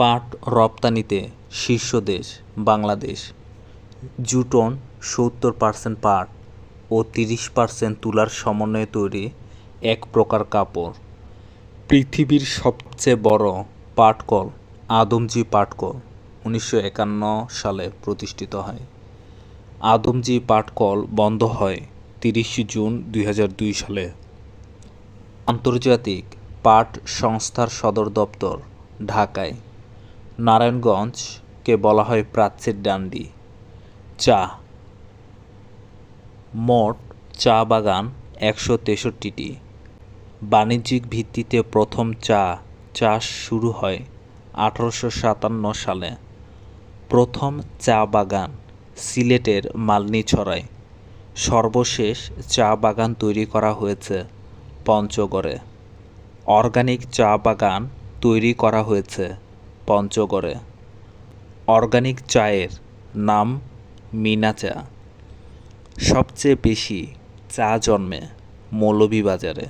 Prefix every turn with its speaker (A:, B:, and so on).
A: পাট রপ্তানিতে শীর্ষ দেশ বাংলাদেশ। জুটন সত্তর পার্সেন্ট পাট ও তিরিশ পার্সেন্ট তুলার সমন্বয়ে তৈরি এক প্রকার কাপড়। পৃথিবীর সবচেয়ে বড় পাটকল আদমজি পাটকল উনিশশো একান্ন সালে প্রতিষ্ঠিত হয়। আদমজী পাটকল বন্ধ হয় তিরিশে জুন দুই হাজার দুই সালে। আন্তর্জাতিক পাট সংস্থার সদর দপ্তর ঢাকায়। নারায়ণগঞ্জকে বলা হয় প্রাচ্যের ডান্ডি। চা। মোট চা বাগান একশো তেষট্টিটি। বাণিজ্যিক ভিত্তিতে প্রথম চা চাষ শুরু হয় আঠারোশো সাতান্ন সালে। প্রথম চা বাগান সিলেটের মালনীছড়ায়। সর্বশেষ চা বাগান তৈরি করা হয়েছে পঞ্চগড়ে। অর্গানিক চা বাগান তৈরি করা হয়েছে পঞ্চগড়ে। অর্গানিক চায়ের নাম মিনা চা সবচেয়ে বেশি চা জন্মে মৌলভীবাজারে।